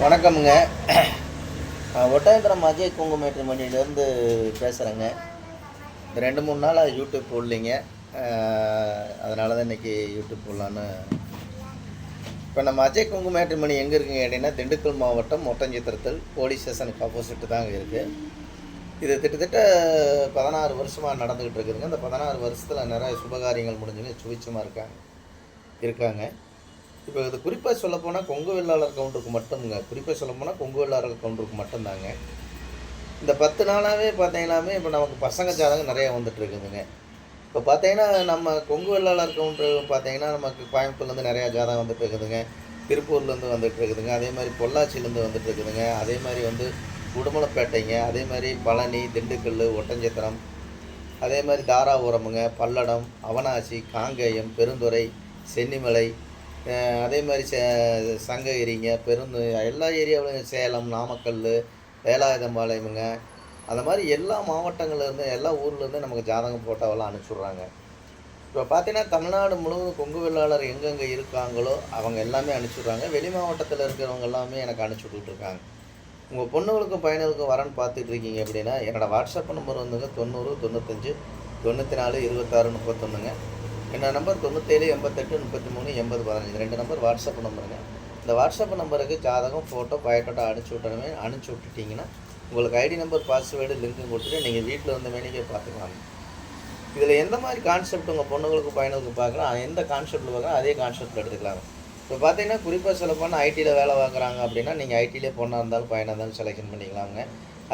வணக்கமுங்க. நான் ஒட்டயந்திரம் அஜய் குங்குமேட்டு மணிலேருந்து பேசுகிறேங்க இந்த ரெண்டு மூணு நாளாக யூடியூப் போடலிங்க. அதனால தான் இன்றைக்கி யூடியூப் போடலான்னு. இப்போ நம்ம அஜய் குங்குமேட்டு மணி எங்கே இருக்குங்க அப்படின்னா திண்டுக்கல் மாவட்டம் ஒட்டஞ்சித்திரத்தில் போலீஸ் ஸ்டேஷனுக்கு ஆப்போசிட்டு தாங்க இருக்குது இது கிட்டத்தட்ட பதினாறு வருஷமாக நடந்துக்கிட்டு இருக்குதுங்க. இந்த பதினாறு வருஷத்தில் நிறைய சுபகாரியங்கள் முடிஞ்சுங்க சுவிச்சமாக இருக்காங்க. இருக்காங்க. இப்போ இது குறிப்பாக சொல்லப்போனால் கொங்கு வெள்ளாளர் கவுண்டருக்கு மட்டும்ங்க. குறிப்பாக சொல்லப்போனால் கொங்கு வெள்ளாளர் கவுண்டருக்கு மட்டும்தாங்க. இந்த பத்து நாளாகவே பார்த்தீங்கன்னாமே இப்போ நமக்கு பசங்க ஜாதகம் நிறையா வந்துட்டுருக்குதுங்க இப்போ பார்த்தீங்கன்னா நம்ம கொங்கு வெள்ளாளர் கவுண்டர் பார்த்தீங்கன்னா நமக்கு கோயம்புத்தூர்லேருந்து நிறையா ஜாதகம் வந்துட்டு இருக்குதுங்க. திருப்பூர்லேருந்து வந்துட்டு இருக்குதுங்க. அதே மாதிரி பொள்ளாச்சிலேருந்து வந்துட்டு இருக்குதுங்க. அதே மாதிரி வந்து உடுமலைப்பேட்டைங்க. அதே மாதிரி பழனி திண்டுக்கல் ஒட்டஞ்சத்திரம். அதே மாதிரி தாராபுரமுங்க பல்லடம் அவனாசி காங்கேயம் பெருந்துறை சென்னிமலை அதே மாதிரி சே சங்ககிரிங்க பெருந்து எல்லா ஏரியாவிலும் சேலம் நாமக்கல் வேலாயுதம்பாளையமுங்க. அந்த மாதிரி எல்லா மாவட்டங்கள்லேருந்து எல்லா ஊர்லேருந்து நமக்கு ஜாதகம் போட்டோவெல்லாம் அனுப்பிச்சுட்றாங்க. இப்போ பார்த்தீங்கன்னா தமிழ்நாடு முழுவதும் கொங்கு வெள்ளாளர் எங்கெங்கே இருக்காங்களோ அவங்க எல்லாமே அனுப்பிச்சுட்றாங்க. வெளி மாவட்டத்தில் இருக்கிறவங்க எல்லாமே எனக்கு அனுப்பிச்சி விட்டுட்ருக்காங்க. உங்கள் பொண்ணுங்களுக்கும் பையனுக்கும் வரன்னு பார்த்துட்டு இருக்கீங்க அப்படின்னா என்னோடய வாட்ஸ்அப் நம்பர் வந்துங்க தொண்ணூறு தொண்ணூத்தஞ்சு தொண்ணூற்றி நாலு இருபத்தாறு முப்பத்தொன்றுங்க என்னோட நம்பர் தொண்ணூத்தேழு எண்பத்தெட்டு முப்பத்தி மூணு எண்பது பதினஞ்சு. ரெண்டு நம்பர் வாட்ஸ்அப் நம்பருங்க இந்த வாட்ஸ்அப் நம்பருக்கு ஜாதகம் ஃபோட்டோ பயோட்டோட்டோ அனுப்பிச்சி விட்டணுமே அனுப்பிச்சி விட்டுட்டிங்கன்னா உங்களுக்கு ஐடி நம்பர் பாஸ்வேர்டு லிங்க்கும் கொடுத்துட்டு நீங்கள் வீட்டில் இருந்த மேனிக்கே பார்த்துக்கலாம். இதில் எந்த மாதிரி கான்செப்ட் உங்கள் பொண்ணுங்களுக்கு பையனுக்கு பார்க்கலாம். எந்த கான்செப்ட்டில் பார்க்குறோம் அதே கான்செப்ட்டில் எடுத்துக்கலாம். இப்போ பார்த்தீங்கன்னா குறிப்பாக சில பொண்ணு ஐடியில் வேலை பார்க்குறாங்க அப்படின்னா நீங்கள் ஐடியிலே பொண்ணாக இருந்தாலும் பையனாக இருந்தாலும் செலெக்ஷன் பண்ணிக்கலாங்க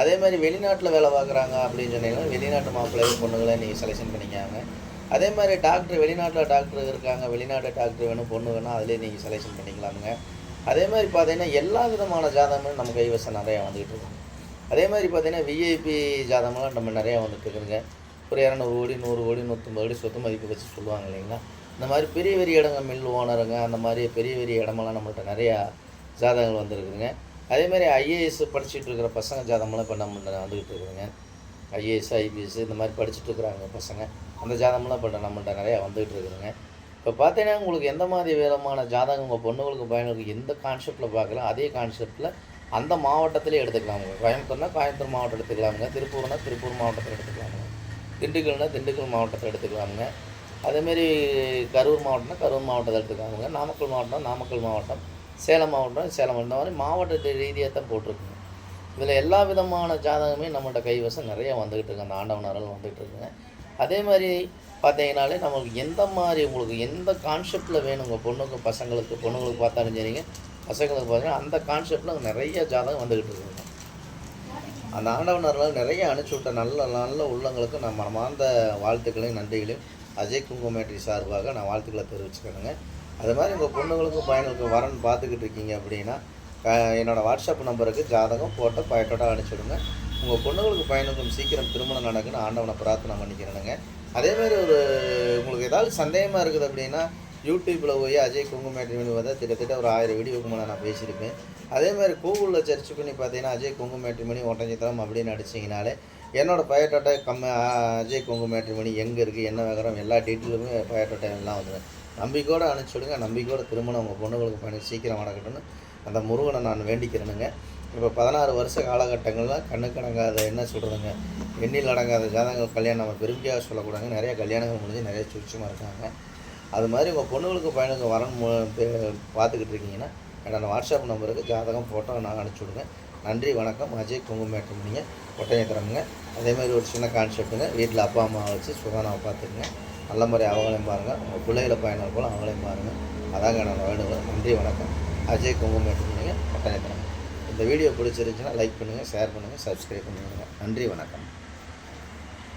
அதே மாதிரி வெளிநாட்டில் வேலை பார்க்குறாங்க அப்படின்னு சொன்னீங்கன்னா வெளிநாட்டு மாப்பிள்ளைய பொண்ணுங்களை நீங்கள் செலெக்ஷன் பண்ணிக்காங்க அதே மாதிரி டாக்டர் வெளிநாட்டில் டாக்டர் இருக்காங்க வெளிநாட்டு டாக்டர் வேணும் பொண்ணு வேணும் அதிலே நீங்கள் செலெக்ஷன் பண்ணிக்கலாமுங்க. அதே மாதிரி பார்த்தீங்கன்னா எல்லா விதமான ஜாதகமும் நம்ம கைவசம் நிறையா வந்துக்கிட்டு இருக்குங்க. அதே மாதிரி பார்த்தீங்கன்னா விஐபி ஜாதகம்லாம் நம்ம நிறையா வந்துட்டு இருக்குதுங்க. ஒரு இரநூறு கோடி நூறு கோடி நூற்றம்பது கோடி சொத்து மதிப்பு வச்சு சொல்லுவாங்க இல்லைங்களா? இந்த மாதிரி பெரிய பெரிய இடங்க மில் ஓனருங்க அந்த மாதிரி பெரிய பெரிய இடமெல்லாம் நம்மள்ட்ட நிறையா ஜாதகங்கள் வந்துருக்குதுங்க. அதே மாதிரி ஐஏஎஸ் படிச்சுட்டு இருக்கிற பசங்க ஜாதகம்லாம் இப்போ நம்ம வந்துக்கிட்டு இருக்குதுங்க. ஐஏஎஸ் ஐபிஎஸ் இந்த மாதிரி படிச்சுட்டு இருக்கிறாங்க பசங்க. அந்த ஜாதகம்லாம் இப்போ நம்மள்கிட்ட நிறையா வந்துகிட்டு இருக்குதுங்க. இப்போ பார்த்தீங்கன்னா உங்களுக்கு எந்த மாதிரி விதமான ஜாதகம் உங்கள் பொண்ணுங்களுக்கு பையனுக்கு எந்த கான்செப்ட்டில் பார்க்கலாம்? அதே கான்செப்ட்டில் அந்த மாவட்டத்திலே எடுத்துக்கலாமுங்க கோயம்புத்தூர்னா கோயம்புத்தூர் மாவட்டம் எடுத்துக்கலாமுங்க. திருப்பூர்னா திருப்பூர் மாவட்டத்தில் எடுத்துக்கலாமுங்க. திண்டுக்கல்னா திண்டுக்கல் மாவட்டத்தில் எடுத்துக்கலாமுங்க. அதேமாரி கரூர் மாவட்டம்னா கரூர் மாவட்டத்தில் எடுத்துக்கலாமுங்க. நாமக்கல் மாவட்டம் நாமக்கல் மாவட்டம். சேலம் மாவட்டம் சேலம். இந்த மாதிரி மாவட்ட ரீதியாக தான் போட்டிருக்குங்க. இதில் எல்லா விதமான ஜாதகமே நம்மள்கிட்ட கைவசம் நிறைய வந்துக்கிட்டு இருக்கு. அந்த ஆண்டவனர்கள் வந்துக்கிட்டு இருக்குங்க. அதே மாதிரி பார்த்தீங்கனாலே நம்மளுக்கு எந்த மாதிரி உங்களுக்கு எந்த கான்செப்டில் வேணும்? உங்கள் பொண்ணுக்கு பசங்களுக்கு பொண்ணுங்களுக்கு பார்த்தாலும் சரிங்க. பசங்களுக்கு பார்த்தீங்கன்னா அந்த கான்செப்டில் நிறைய ஜாதகம் வந்துக்கிட்டு இருக்குங்க. அந்த ஆண்டவனர்கள் நிறைய அனுப்பிச்சி விட்ட நல்ல நல்ல உள்ளங்களுக்கு நான் மனமார்ந்த வாழ்த்துக்களையும் நன்றிகளையும் அஜய் குங்குமேட்ரி சார்பாக நான் வாழ்த்துக்களை தெரிவிச்சுக்கணுங்க அது மாதிரி உங்கள் பொண்ணுங்களுக்கும் பையனுக்கும் வரன் பார்த்துக்கிட்டு இருக்கீங்க அப்படின்னா என்னோடய வாட்ஸ்அப் நம்பருக்கு ஜாதகம் ஃபோட்டோ பயட்டோட அனுப்பிச்சுடுங்க. உங்கள் பொண்ணுங்களுக்கு பையனுக்கும் சீக்கிரம் திருமணம் நடக்குன்னு ஆண்டவனை பிரார்த்தனை பண்ணிக்கிறேனுங்க. அதே மாதிரி ஒரு உங்களுக்கு ஏதாவது சந்தேகமாக இருக்குது அப்படின்னா யூடியூப்பில் போய் அஜய் குங்குமேட்ரி வீடியோ வந்து கிட்டத்தட்ட ஒரு ஆயிரம் வீடியோக்கு மேலே நான் பேசியிருப்பேன். அதே மாதிரி கூகுளில் சர்ச் பண்ணி பார்த்தீங்கன்னா அஜய் குங்குமேட்ரி மணி ஒட்டஞ்சித்திரம் அப்படின்னு அடிச்சிங்கனாலே என்னோடய பயோட்டோட்டா கம்ம அஜய் குங்குமேட்ரிமணி எங்கே இருக்குது என்ன விவரம் எல்லா டீட்டெயிலுமே பயோட்டோட்டா எல்லாம் வந்துடும் நம்பிக்கையோடு அனுப்பிச்சுடுங்க. நம்பிக்கையோட திருமணம் உங்கள் பொண்ணுங்களுக்கு பண்ணி சீக்கிரம் நடக்கட்டும்னு அந்த முருகனை நான் வேண்டிக்கிறேனுங்க. இப்போ பதினாறு வருஷ காலகட்டங்களில் கண்ணுக்கு அடங்காத என்ன சொல்கிறதுங்க எண்ணில் அடங்காத ஜாதகங்கள் கல்யாணம் நம்ம பெருமையாக சொல்லக்கூடாதுங்க. நிறையா கல்யாணங்கள் முடிஞ்சு நிறைய சுட்சமாக இருக்காங்க. அது மாதிரி உங்கள் பொண்ணுங்களுக்கு பையனுக்கு வரன் பார்த்துக்கிட்டு இருக்கீங்கன்னா என்னோடய வாட்ஸ்அப் நம்பருக்கு ஜாதகம் ஃபோட்டோ நான் அனுப்பிச்சி விடுங்க நன்றி வணக்கம். அஜய் குங்குமேட்டம் நீங்கள் ஒட்டையத்திரமுங்க அதே மாதிரி ஒரு சின்ன கான்செப்ட்டுங்க வீட்டில் அப்பா அம்மா வச்சு சுதானாவை பார்த்துக்குங்க. நல்ல முறை அவங்களையும் பாருங்கள் உங்கள் பிள்ளைகளை பயணம் போல் அவங்களையும் பாருங்கள் அதாங்க என்னோடய வேண்டுகோள். நன்றி வணக்கம். அஜய் குங்குமேட்டம் பண்ணிங்க. ஒட்டையத்திரம் இந்த வீடியோ பிடிச்சிருந்துச்சுன்னா லைக் பண்ணுங்கள் ஷேர் பண்ணுங்கள் சப்ஸ்கிரைப் பண்ணுங்கள் நன்றி வணக்கம்.